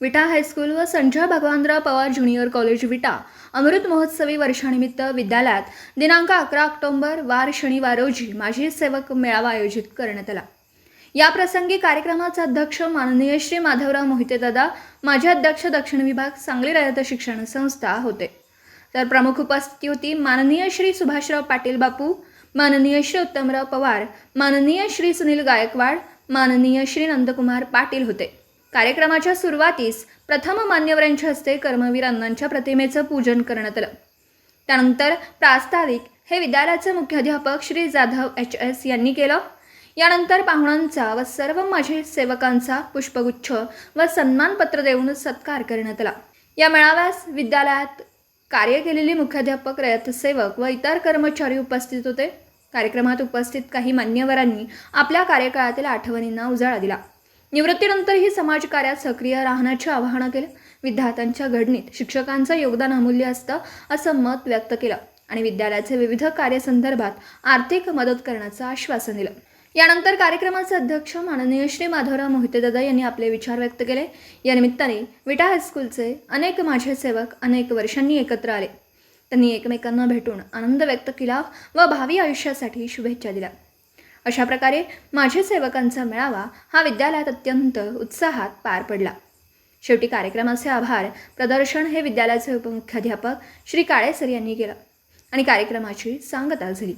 विटा हायस्कूल व Sanjay Bhagwanrao Pawar junior college Vita. अमृत महोत्सवी वर्षानिमित्त विद्यालयात दिनांक अकरा ऑक्टोंबर वार शनिवार रोजी माजी सेवक मेळावा आयोजित करण्यात आला. या प्रसंगी कार्यक्रमाचा अध्यक्ष माननीय श्री माधवराव मोहिते दादा माजी अध्यक्ष दक्षिण विभाग सांगली रयत शिक्षण संस्था होते. तर प्रमुख उपस्थिती होती माननीय श्री सुभाषराव पाटील बापू माननीय श्री उत्तमराव पवार माननीय श्री सुनील गायकवाड माननीय श्री नंदकुमार पाटील होते. कार्यक्रमाच्या सुरुवातीस प्रथम मान्यवरांच्या हस्ते कर्मवीर अण्णांच्या प्रतिमेचं पूजन करण्यात आलं. त्यानंतर प्रास्ताविक हे विद्यालयाचे मुख्याध्यापक श्री जाधव एच एस यांनी केलं. यानंतर पाहुण्यांचा व सर्व माझे सेवकांचा पुष्पगुच्छ व सन्मानपत्र देऊन सत्कार करण्यात आला. या मेळाव्यास विद्यालयात कार्य केलेले मुख्याध्यापक रयतसेवक व इतर कर्मचारी उपस्थित होते. कार्यक्रमात उपस्थित काही मान्यवरांनी आपल्या कार्यकाळातील आठवणींना उजाळा दिला. निवृत्तीनंतरही समाजकार्यात सक्रिय राहण्याचे आवाहन केले. विद्यार्थ्यांच्या घडणीत शिक्षकांचं योगदान अमूल्य असतं असं मत व्यक्त केलं आणि विद्यालयाचे विविध कार्यसंदर्भात आर्थिक मदत करण्याचं आश्वासन दिलं. यानंतर कार्यक्रमाचे अध्यक्ष माननीय श्री माधवराव मोहितेदादा यांनी आपले विचार व्यक्त केले. या निमित्ताने विटा हायस्कूलचे अनेक माझे सेवक अनेक वर्षांनी एकत्र आले. त्यांनी एकमेकांना भेटून आनंद व्यक्त केला व भावी आयुष्यासाठी शुभेच्छा दिल्या. अशा प्रकारे माझे सेवकांचा मेळावा हा विद्यालयात अत्यंत उत्साहात पार पडला. शेवटी कार्यक्रमाचे आभार. प्रदर्शन हे विद्यालयाचे उपमुख्याध्यापक श्री काळेसर यांनी केलं आणि कार्यक्रमाची सांगता झाली.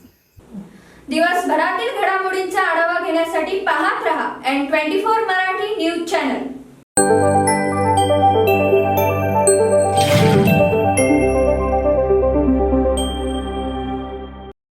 दिवसभरातील घडामोडींचा आढावा घेण्यासाठी पाहत रहा N twenty four Marathi news channel